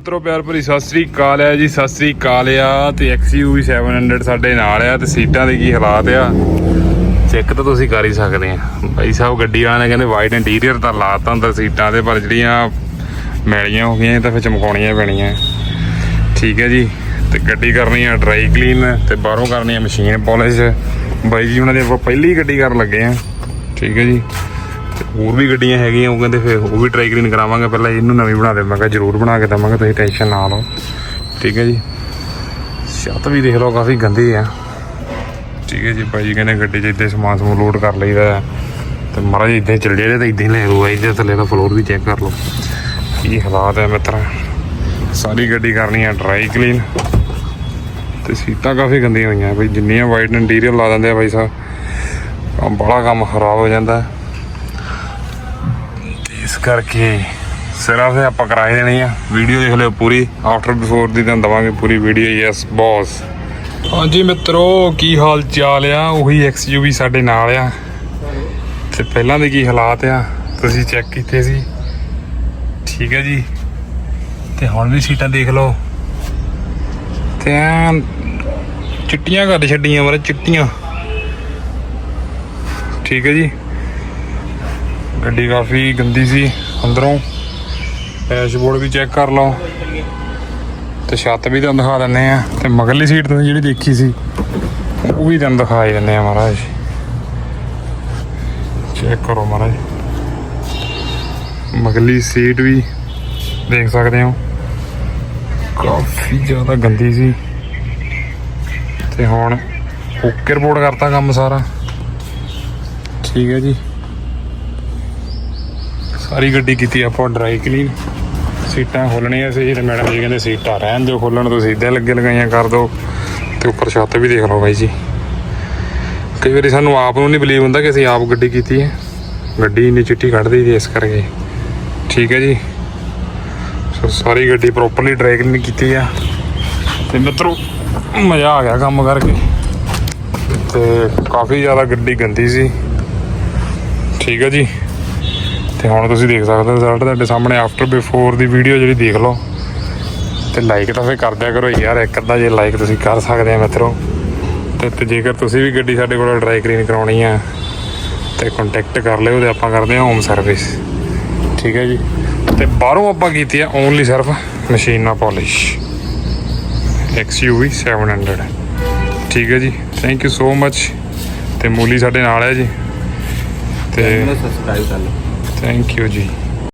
ਮਿੱਤਰੋ, ਪਿਆਰ ਭਰੀ ਸਤਿ ਸ੍ਰੀ ਅਕਾਲ ਆ ਜੀ, ਸਤਿ ਸ੍ਰੀ ਅਕਾਲ ਆ ਤੇ XUV 700 ਸਾਡੇ ਨਾਲ ਆ ਤੇ ਸੀਟਾਂ ਦੇ ਕੀ ਹਾਲਾਤ ਆ? ਚੈੱਕ ਤਾਂ ਤੁਸੀਂ ਕਰ ਹੀ ਸਕਦੇ ਆ। ਭਾਈ ਸਾਹਿਬ, ਗੱਡੀ ਵਾਲਿਆਂ ਨੇ ਕਹਿੰਦੇ ਵਾਈਟ ਇੰਟੀਰੀਅਰ ਤਾਂ ਲਾਤਾ ਅੰਦਰ ਸੀਟਾਂ ਦੇ ਪਰ ਜਿਹੜੀਆਂ ਮੈਲੀਆਂ ਹੋ ਗਈਆਂ, ਇਹ ਤਾਂ ਫਿਰ ਚਮਕਾਉਣੀਆਂ ਪੈਣੀਆਂ। ਠੀਕ ਹੈ ਜੀ, ਤੇ ਗੱਡੀ ਕਰਨੀ ਆ ਡਰਾਈ ਕਲੀਨ ਤੇ ਬਾਹਰੋਂ ਕਰਨੀ ਆ ਮਸ਼ੀਨ ਪਾਲਿਸ਼ ਬਾਈ ਜੀ, ਉਹਨਾਂ ਦੀ ਆਪਾਂ ਪਹਿਲੀ ਗੱਡੀ ਕਰਨ ਲੱਗੇ ਆ। ਠੀਕ ਹੈ ਜੀ ਹੋਰ ਵੀ ਗੱਡੀਆਂ ਹੈਗੀਆਂ, ਉਹ ਕਹਿੰਦੇ ਫਿਰ ਉਹ ਵੀ ਟਰਾਈ ਕਲੀਨ ਕਰਾਵਾਂਗੇ, ਪਹਿਲਾਂ ਇਹਨੂੰ ਨਵੀਂ ਬਣਾ ਦੇ। ਮੈਂ ਕਿਹਾ ਜ਼ਰੂਰ ਬਣਾ ਕੇ ਦਵਾਂਗਾ, ਤੁਸੀਂ ਟੈਨਸ਼ਨ ਨਾ ਲਓ। ਠੀਕ ਹੈ ਜੀ। ਛੱਤ ਵੀ ਦੇਖ ਲਓ, ਕਾਫੀ ਗੰਦੀ ਆ। ਠੀਕ ਹੈ ਜੀ, ਭਾਈ ਕਹਿੰਦੇ ਗੱਡੀ 'ਚ ਇੱਦਾਂ ਸਮਾਨ ਸਮੂਨ ਲੋਡ ਕਰ ਲਈਦਾ ਹੈ। ਤੇ ਮਹਾਰਾਜ ਇੱਦਾਂ ਚੱਲ ਜਿਹੜੇ ਤਾਂ ਇੱਦਾਂ ਹੀ ਲੈ ਲਓ ਇਹਦੇ ਥੱਲੇ ਦਾ ਫਲੋਰ ਵੀ ਚੈੱਕ ਕਰ ਲਓ। ਕੀ ਹਾਲਾਤ ਹੈ ਮਿੱਤਰਾ। ਸਾਰੀ ਗੱਡੀ ਕਰਨੀ ਆ ਡਰਾਈ ਕਲੀਨ ਤੇ ਸੀਟਾਂ ਕਾਫੀ ਗੰਦੀਆਂ ਹੋਈਆਂ ਬਈ ਜਿੰਨੀਆਂ ਵਾਈਟ ਇੰਟੀਰੀਅਰ ਲਾ ਦਿੰਦੇ ਆ ਭਾਈ ਸਾਹਿਬ ਬੜਾ ਕੰਮ ਖਰਾਬ ਹੋ ਜਾਂਦਾ। ਹੈ। ਇਸ ਕਰਕੇ ਸਿਰਫ ਇਹ ਆਪਾਂ ਕਰਾਏ ਦੇਣੀ ਆ। ਵੀਡੀਓ ਦੇਖ ਲਿਓ ਪੂਰੀ। ਆਫਟਰ ਬਿਫੋਰ ਦੀ ਤੁਹਾਨੂੰ ਦਵਾਂਗੇ ਪੂਰੀ ਵੀਡੀਓ। ਯੈਸ ਬੌਸ ਹਾਂਜੀ ਮਿੱਤਰੋ, ਕੀ ਹਾਲ ਚਾਲ ਆ? ਉਹੀ XUV ਸਾਡੇ ਨਾਲ ਆ। ਤੇ ਪਹਿਲਾਂ ਦੇ ਕੀ ਹਾਲਾਤ ਆ? ਤੁਸੀਂ ਚੈੱਕ ਕੀਤੇ ਸੀ? ਠੀਕ ਹੈ ਜੀ। ਤੇ ਹੁਣ ਵੀ ਸੀਟਾਂ ਦੇਖ ਲਓ। ਤੇ ਚਿੱਟੀਆਂ ਘੱਟ ਛੱਡੀਆਂ ਮਰੇ ਚਿੱਟੀਆਂ। ਠੀਕ ਹੈ ਜੀ। ਗੱਡੀ ਕਾਫੀ ਗੰਦੀ ਸੀ ਅੰਦਰੋਂ। ਡੈਸ਼ਬੋਰਡ ਵੀ ਚੈੱਕ ਕਰ ਲਓ। ਤੇ ਛੱਤ ਵੀ ਤੁਹਾਨੂੰ ਦਿਖਾ ਦਿੰਨੇ ਆ ਤੇ ਮਗਰਲੀ ਸੀਟ ਤੁਸੀਂ ਜਿਹੜੀ ਦੇਖੀ ਸੀ, ਉਹ ਵੀ ਤੁਹਾਨੂੰ ਦਿਖਾ ਹੀ ਦਿੰਨੇ ਆ ਮਹਾਰਾਜ। ਚੈੱਕ ਕਰੋ ਮਹਾਰਾਜ। ਮਗਰਲੀ ਸੀਟ ਵੀ ਦੇਖ ਸਕਦੇ ਹੋ। ਕਾਫੀ ਜ਼ਿਆਦਾ ਗੰਦੀ ਸੀ। ਤੇ ਹੁਣ ਓਕੇ ਰਿਪੋਰਟ ਕਰਤਾ ਕੰਮ ਸਾਰਾ। ਠੀਕ ਹੈ ਜੀ। ਸਾਰੀ ਗੱਡੀ ਕੀਤੀ ਆਪਾਂ ਡਰਾਈ ਕਲੀਨ ਸੀਟਾਂ ਖੋਲਣੀਆਂ ਸੀ ਤੇ ਮੈਡਮ ਜੀ ਕਹਿੰਦੇ ਸੀਟਾਂ ਰਹਿਣ ਦਿਓ ਖੋਲਣ ਤੋਂ ਸਿੱਧੇ ਲੱਗੇ ਲਗਾਈਆਂ ਕਰ ਦਿਓ। ਤੇ ਉੱਪਰ ਛੱਤ ਵੀ ਦੇਖ ਲਓ ਬਾਈ ਜੀ। ਕਈ ਵਾਰੀ ਸਾਨੂੰ ਆਪ ਨੂੰ ਨਹੀਂ ਬਲੀਵ ਹੁੰਦਾ ਕਿ ਅਸੀਂ ਆਪ ਗੱਡੀ ਕੀਤੀ ਹੈ। ਗੱਡੀ ਇੰਨੀ ਚਿੱਟੀ ਕੱਢਦੀ ਸੀ ਇਸ ਕਰਕੇ। ਠੀਕ ਹੈ ਜੀ। ਸੋ ਸਾਰੀ ਗੱਡੀ ਪ੍ਰੋਪਰਲੀ ਡਰਾਈ ਕਲੀਨ ਕੀਤੀ ਆ। ਤੇ ਮਿੱਤਰੋ, ਮਜ਼ਾ ਆ ਗਿਆ ਕੰਮ ਕਰਕੇ। ਤੇ ਕਾਫੀ ਜ਼ਿਆਦਾ ਗੱਡੀ ਗੰਦੀ ਸੀ। ਠੀਕ ਹੈ ਜੀ। ਤੇ ਹੁਣ ਤੁਸੀਂ ਦੇਖ ਸਕਦੇ ਹੋ ਰਿਜ਼ਲਟ ਤੁਹਾਡੇ ਸਾਹਮਣੇ ਆਫਟਰ ਬਿਫੋਰ ਦੀ ਵੀਡੀਓ ਜਿਹੜੀ ਦੇਖ ਲਓ। ਤੇ ਲਾਈਕ ਤਾਂ ਫੇਰ ਕਰ ਦਿਆ ਕਰੋ ਯਾਰ, ਇੱਕ ਅੱਧਾ ਜੇ ਲਾਈਕ ਤੁਸੀਂ ਕਰ ਸਕਦੇ ਆ ਮਿੱਤਰੋ। ਤੇ ਤੇ ਜੇਕਰ ਤੁਸੀਂ ਵੀ ਗੱਡੀ ਸਾਡੇ ਕੋਲ ਡਰਾਈ ਕਲੀਨ ਕਰਾਉਣੀ ਆ, ਤੇ ਕੰਟੈਕਟ ਕਰ ਲਿਓ ਤੇ ਆਪਾਂ ਕਰਦੇ ਆ ਹੋਮ ਸਰਵਿਸ ਠੀਕ ਹੈ ਜੀ? ਤੇ ਬਾਹਰੋਂ ਆਪਾਂ ਕੀਤੀ ਆ ਓਨਲੀ ਸਿਰਫ ਮਸ਼ੀਨ ਨਾਲ ਪਾਲਿਸ਼ XUV 700 ਠੀਕ ਹੈ ਜੀ? ਥੈਂਕ ਯੂ ਸੋ ਮੱਚ ਤੇ ਮੂਲੀ ਸਾਡੇ ਨਾਲ ਹੈ ਜੀ। ਤੇ ਸਬਸਕ੍ਰਾਈਬ ਕਰ ਲਓ। Thank you, G.